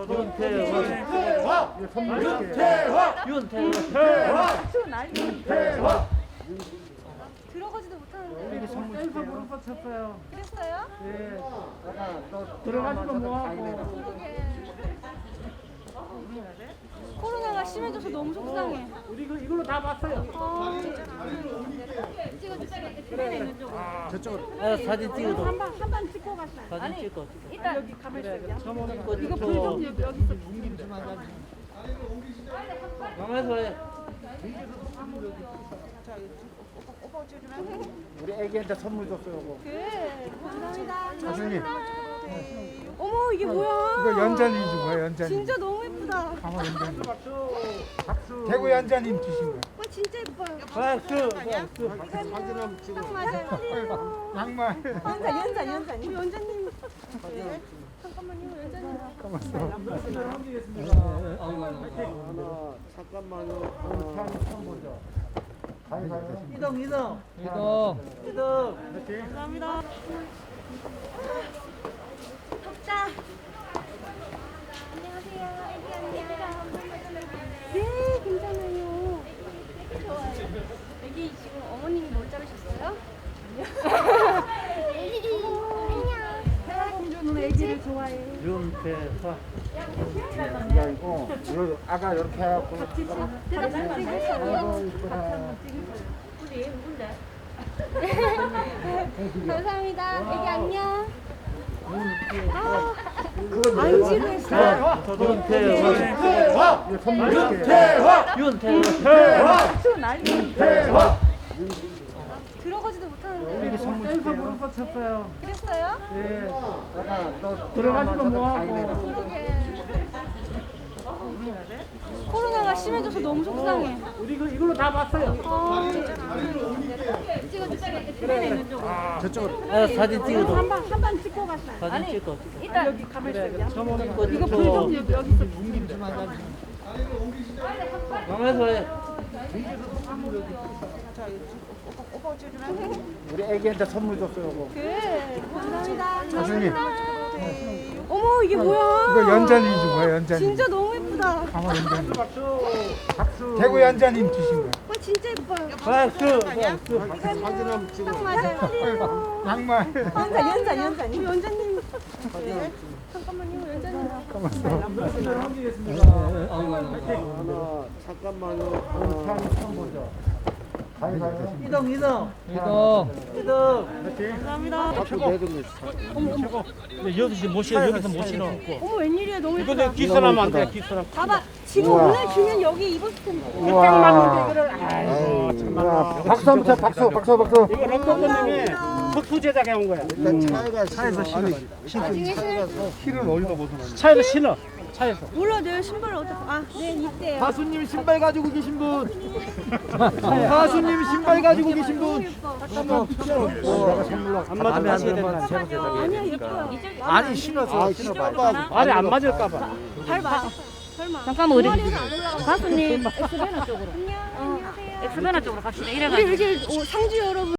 안 지루했어요? 박수 난리. 들어가지도 못하는데. 셀프로 쳤어요. 그랬어요? 예. 들어가지도 뭐하고. 그러게. 심해져서 너무 속상해. 우리 이거 이걸로 다 봤어요. 아, 찍어주세요. 아, 사진 찍어도 한번 한 번 찍고 갔어요. 사진 찍어. 일단 여기 가만히 있어요. 이거 불 좀 여기 여기서 가만히서 해. 우리 애기한테 선물 줬어요. 그래. 감사합니다. 교수님. 어머 이게 뭐야? 이거 연자님 준 거예요, 연자님. 진짜 너무 예쁘다. 강원 연자님. 대구 연자님 주신 거예요. 와 진짜 예뻐요. 박수. 딱 맞아요. 양말. 연자 연자 연자. 우리 연자님. 네. 잠깐만요 연자님. 이동 이동. 이동. 이동. 감사합니다. 네, 괜찮아요. 애기 지금 어머님이 뭘 자르셨어요? 좋아해. 이거 아가 이렇게 해갖고. 감사합니다. 애기 안녕. 아, 안 지루했어요? 윤태화. 윤태화. 박수 난리. 들어가지도 못하는데. 셀프로 쳤어요. 그랬어요? 예. 들어가지도 뭐하고. 그러게. 코로나가 심해져서 너무 속상해. 우리 이거 이걸로 다 봤어요. 아, 찍어주세요. 아, 사진 찍어도 한번 한 번 찍고 갔어요. 사진 찍어. 일단 여기 가만히 있어요. 이거 불좀 여기 여기서 해. 우리 애기한테 선물 줬어요. 그래. 감사합니다. 교수님. 어머 이게 뭐야? 이거 연자님 준 거예요, 연자님. 진짜 너무. 강원 연자님. 대구 연자님 주신 거예요. 와 진짜 예뻐요. 박수. 딱 맞아요. 양말. 연자 연자 연자. 우리 연자님. 네. 잠깐만요 연자님. 이동 이동. 이동. 이동. 감사합니다. 여기서 못 쉬어 여기서 못 쉬어 어머 웬일이야 너무 이거 예쁘다. 내 기선하면 안돼 기선하면 봐봐 지금 우와. 오늘 주면 여기 입었을 텐데. 우와. 우와. 박수 한번 쳐, 박수, 박수, 박수. 이거 런던님이 특수 제작해 온 거야 차에서 신어. 나중에 벗어놨냐? 차에서 신어 차에서 몰라 내 신발 어디 아네 이때요. 가수님 신발 가지고 계신 분. 가수님 신발 가지고 계신 분. 안 맞으면 안 된다 아니야 예뻐요. 아니 신어서 신어봐. 아니 안 맞을까 봐 발 맞았어. 설마. 잠깐만 우리 머리에서 안 올라가. 가수님 엑스베나 쪽으로 안녕 안녕하세요. 엑스베나 쪽으로 갑시다 우리 이래가지고 여기 오, 상주 여러분.